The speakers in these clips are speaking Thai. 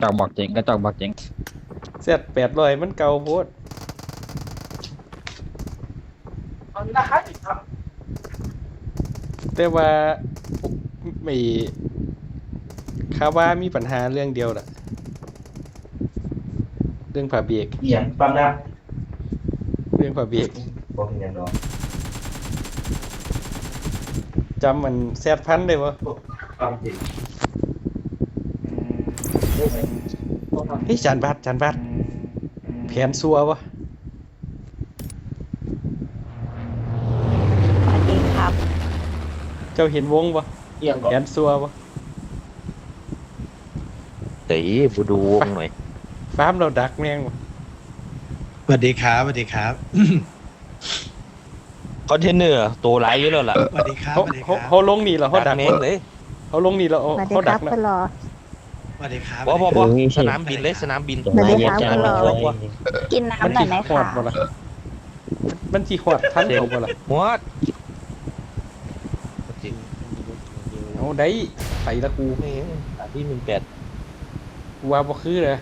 จอกบอกเจ๋งกระจอกบอกเจ๋งเสียดแปดร้อยมันเก่าโพดเอาหน้าฮัทอีกครับแต่ว่าไม่คาว่ามีปัญหาเรื่องเดียวน่ะเรื่องผ่าเบรกเอียงปั๊มนะเรื่องผ่าเบรกบอกเอียงดอกจำมันแซดพันได้ปะปั๊มจริง เฮ้ยจานบัดจานบัดแผนซัววะสวัสดีครับ เจ้าเห็นวงปะเอียงแผก่อนนซัวปะเดี๋ยวบูดูวงหน่อยฟาร์มเราดักแม่งวะสวัสดีครับสวัสดีครับคอนเทนเนอร์ตัวไรเยอะแล้วล่ะสวัสดีครับเขาสวัสดีคเขารับเขาลงนี่เหรอเขาดักแมวะงเลยเขาลงนี่เหรอสวัสดีเขาคดัรักบนะคุณรอ สวัสดีครับพอพอพอเออนี่สิสนามบินเลยสนามบินสวัสดีครับนายกคุณรอจะมากินมันน้ำหน่อยไหมจีขวคะดบ่ล่ะมันจีขวดทันเขาบ่ล่ะหมดเอาได้ไปละกูนี่ที่หนึ่งแปดกูว่าบ่คือเลย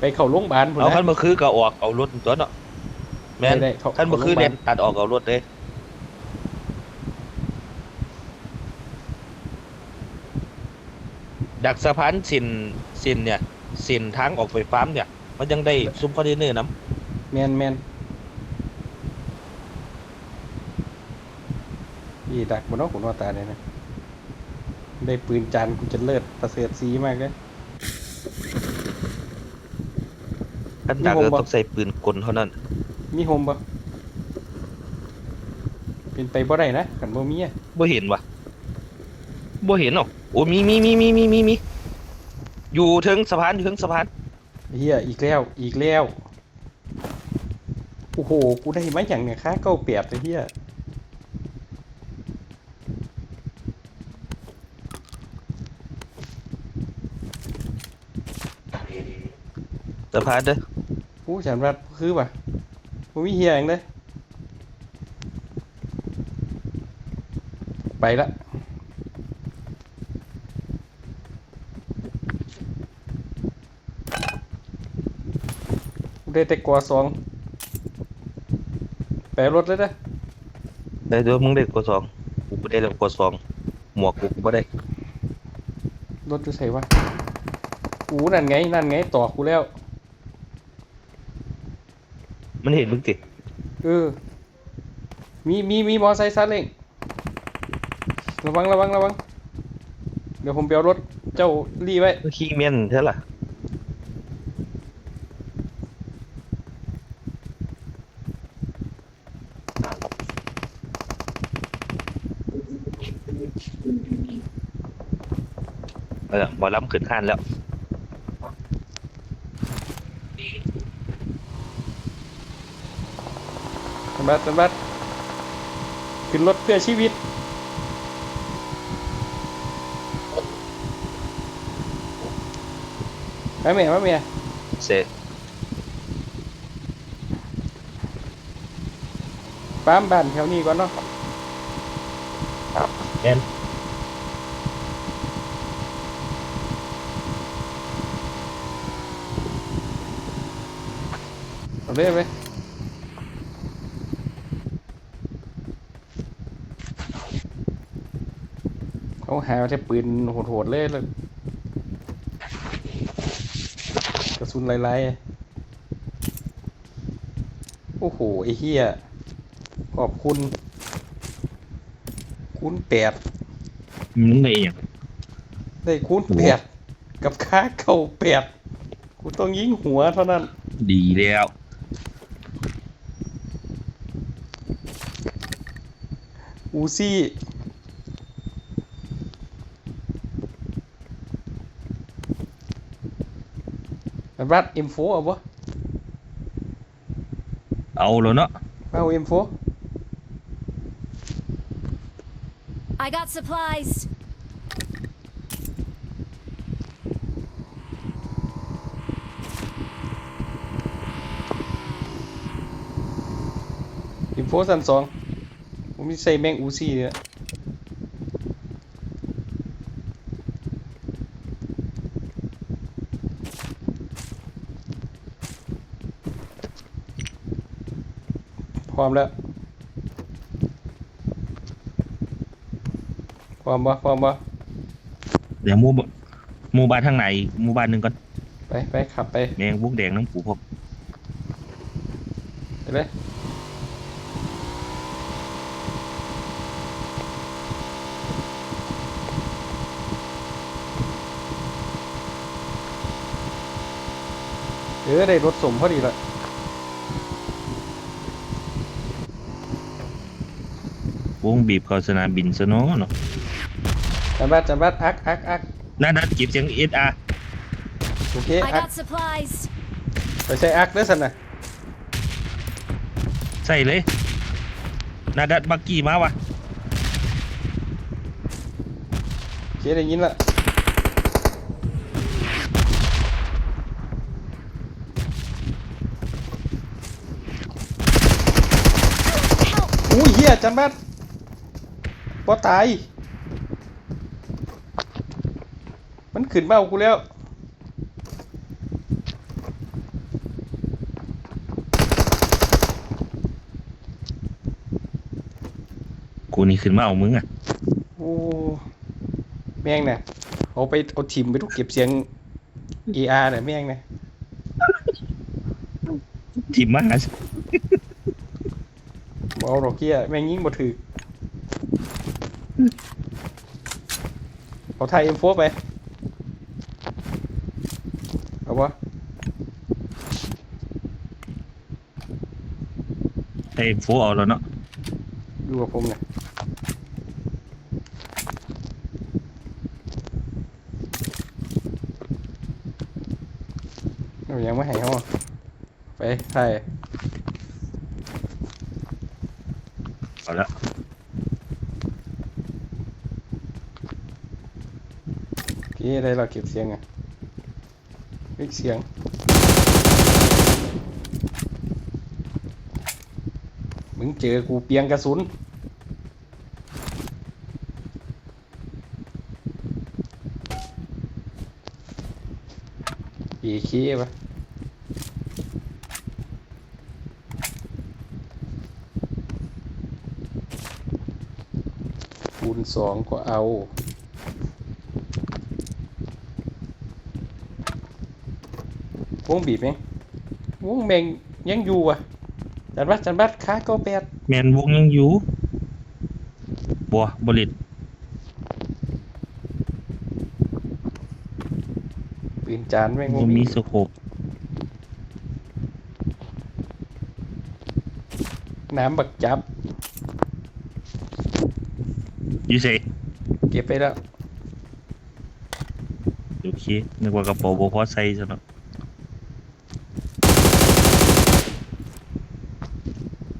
ไปเข้าโรงพยาบาลพุ่นเอานะขั้นมาคือก็ออกเอารถตัวเนาะแม่นได้ๆเข้าขั้นมาคือเข้าโรงพยาบาลเด่นตัดออกเอารถเลย ดักสะพานสินสินเนี่ยสินทางออกไฟฟ้าเนี่ย มันยังได้ซุ้มคอนเทนเนอร์น้แมนแมนอีดักบนนอกขุนว่าตาเลยนะ ได้ปืนจันทร์กูจะเลิศประเสริฐสีมากเลยำขั้นดักนี่ผมก็บอก ต้องใส่ปืนกลเท่านั้น มีโฮมปะเป็นไปบ่ได้นะขันบ่มีอะบ่เห็นวะ บ่เห็นหรอกโอ้มีมีมีมีมีมีมีอยู่ถึงสะพานอยู่ถึงสะพานเฮียอีกแล้วอีกแล้วโอ้โหกูได้มาอย่างเนี่ยค่าเก้าเปียบเลยเฮียสะพานเด้อกูฉันว่าคือป่ะกูมีเฮียอย่างเลยไปละ ได้แต่กว่าสองแปลรถเลยนะได้ด้วยมึงได้กว่าสองกูบ่ได้แล้วกว่าสองหมวกกูบ่ได้รถจะใส่วะกูนั่นไงนั่นไงต่อกูแล้ว มันเห็นมึงติเออ มีมีมีมอไซค์ซาเล้งระวังระวังระวัง เดี๋ยวผมไปเอารถเจ้ารีไว้ก็ขี้เมียนใช่ล่ะ เออหมอลำขึ้นห้านแล้ว สมบัติสมบัติขึ้นรถเพื่อชีวิต มาเมียมาเมียเสร็จปั๊มบ้านแถวนี้ก่อนเนาะแม่น เอาเลยเอาเลยเขาหาแต่ปืนโหดๆเลยเลยกระสุนลายๆโอ้โห ไอ้เหี้ย ขอบคุณ คูณแปดมึงไงอย่างได้คูณแปดกับค่าเก่าแปดกูต้องยิงหัวเท่านั้น ดีแล้ว 无锡。Rát em phố à bố? Âu luôn đó. Âu em. I got supplies. Em phố San Song. ผมมีใส่แมงอูซี่เนี่ยพร้อมแล้วพร้อมบ่พร้อมบ่เดี๋ยวมูบมูบ้านทางไหนมูบ้านหนึ่งก่อนไปไปขับไปแมงบุกแดงน้องปูพวกไปเลย ออได้รถสมพอดีละวงบีบเข้าสนามบินซะเนาะเนาะจันบัดจันบัดอักอักอักนั่นนัดเก็บเสียง SR โอเค I อัก got supplies. ไปใช้อักเด้อสันน่ะใส่เลยนาดัดบักกี้มาวะโอเคได้ยินละ อุ้ยเฮียจันบัดพอตาย มันขึ้นมาเอากูแล้วกูนี่ขึ้นมาเอามึงอะ โอ้ แม่งเนี่ยเอาไปเอาทิมไปทุกเก็บเสียง ER เนี่ยแม่งเนี่ยทีมมาหาบ่ เอาดอกเกี้ยแม่งยิงบ่ถือเอาไทย M4 ไปเอาวะไอ้โฟเอาแล้วเนาะอยู่กับผมเนี่ยเอายังไม่ให้เขาอะไปไทย อาละพี่ได้เราเก็บเสียงอะเก็บเสียงมึงเจอกูเปียงกระสุนอีขี้ปะ สองก็เอา วงบีบไหมวงแมงยังอยู่อะจันบัดจันบัดค้าเก้าแปดแมนวงยังอยู่บัวบริตปืนจานแม่งบ่บ่มีมีสโคปน้ำบักจับ อยู่เสเก็บไปแล้ว โอเคนึกว่ากระเป๋าบ่พอใส่ซะเนาะ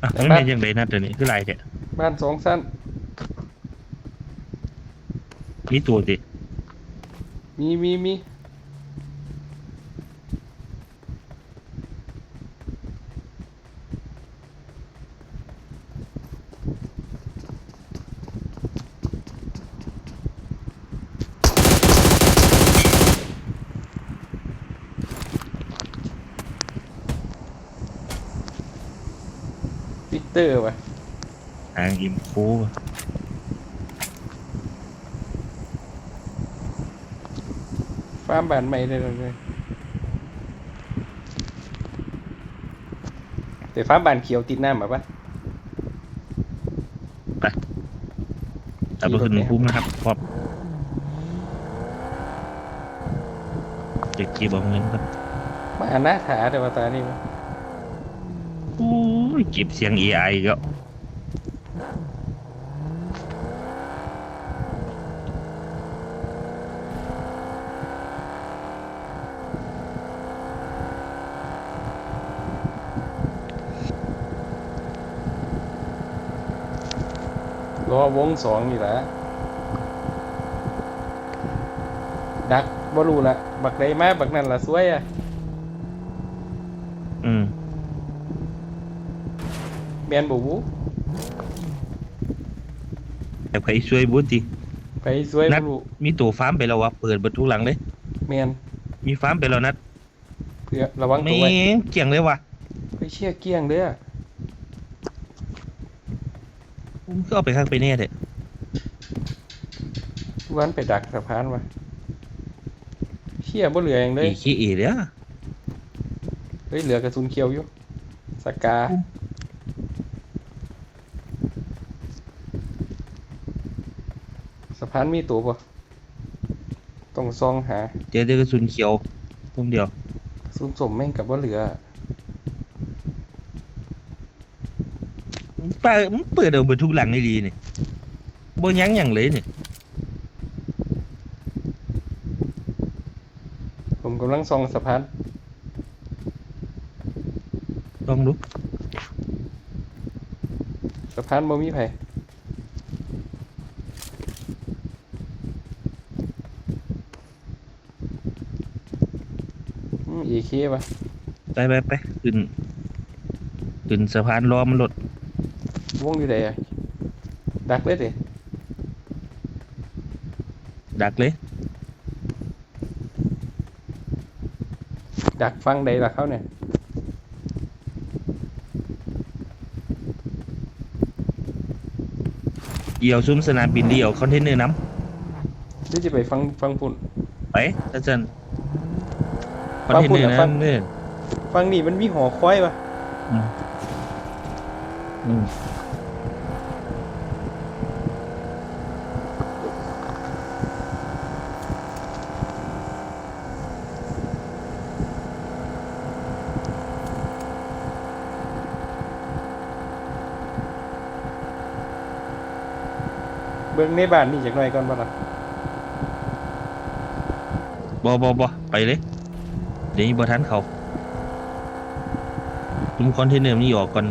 อะมันเป็นยังไงนะตัวนี้คือไรเนี่ยบ้านสองสั้น มีตัวดิมีมีมี เตอร์วะทางอิมโฟฟาร์มบ้านใหม่ได้เลยแต่ฟาร์มบ้านเขียวติดน้ำแบบปะแต่ไปขึ้นคุ้มนะครับพร้อมเด็กกีบอกเงินครับมาหน้าถาแต่ว่าตานี่วะโอ้ ยเก็บเสียง AI อีก็รอวงสองนี่แหละ ดักบ่รู้ละ บักใดมาบักนั่นละสวยอะ อืม แมนบูบูแต่ไปช่วยบุญทีไปสวยนับ่ดรู้มีตัวฟาร์มไปแล้ววะเปิดประตูหลังเลย แมนมีฟาร์มไปแล้วนัดเพื่อระวังไม่ตัวไว้เกี่ยงเลยวะไปเชี่ยเกี้ยงเด้อก็เอาไปข้างไปแน่เถอะวันไปดักสะพานวะเฮียบ่เหลืออย่างเลย อีขี้อีเด้อเฮ้ยเหลือกระสุนเขียวอยู่สกา สะ พานมีตัวปะต้องซองหา เจอแต่กระสุนเขียวตรงเดียวกระสุนสมแม่งกับว่าเหลือป้ามันเปิดเอาเบิดทุกหลังได้ดีนี่บ่ยั้งหยังเลยนี่ผมกำลังซองสะพานลองดูสะพานบ่มีไผอืม เอเคปะไปไปไปขึ้นขึ้นสะพานรอมันรถวงอยู่ไหนอะดักเลยดิดักเลย ดักฟังใดล่ะเขาเนี่ยเดี่ยวซุ้มสนามบินเดี่ยวคอนเทนเนอร์น้หรือจะไปฟังฟังฝุ่นำไปอาจารย์คอน ฟังเทนพูดเนอเหรอร์ฟังน้ำเนี่ยฟังนี่มันมีหอคอยปะอืมอืมเบิ่งในบ้านนี่จากหน่อยก่อนปะล่ะบอบอบอไปเลย เดี๋ยวนี้บ่ทันเขาตุ้มคอนเทนเนอร์มันนี่ออกก่อน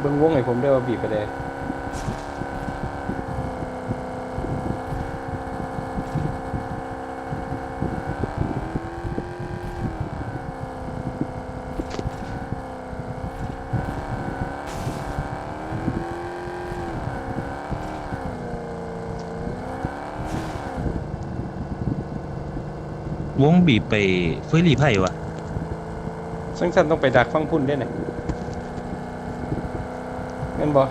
เบิ่งวงไอ้ผมได้ว่าบีบไปได้ วงบีบไปเฟยรีไพ่วะซึ่งท่านต้องไปดักฟังพุ่นได้ไหนเงินบ่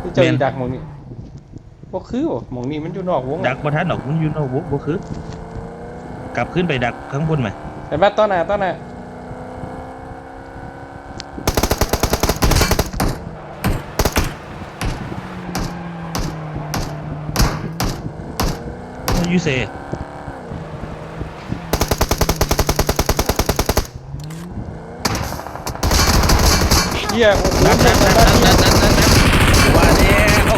ที่เจ้าอีดักหมองนี้บ่คือบ่หมองนี้มันอยู่นอกวงดักบ่ทันดอกมันอยู่นอกวงบ่คือกลับขึ้นไปดักข้างบนไหมเห็นป่ะต้อนหน้าต้อนหน้า ยูเซเฮียโอ้โหนั่นนั่นนั่นนั่นนั่นนั่นนั่นว่าแล้ว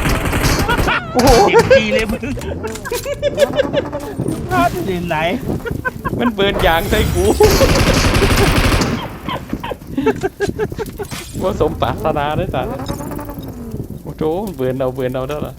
โอ้โหเต็มทีเลยมึงพลาดเล่นไหลมันเบิร์นยางใส่กูว่าสมปรารถนาได้จ้ะโอ้โหเบิร์นเอาเบิร์นเอาได้ละ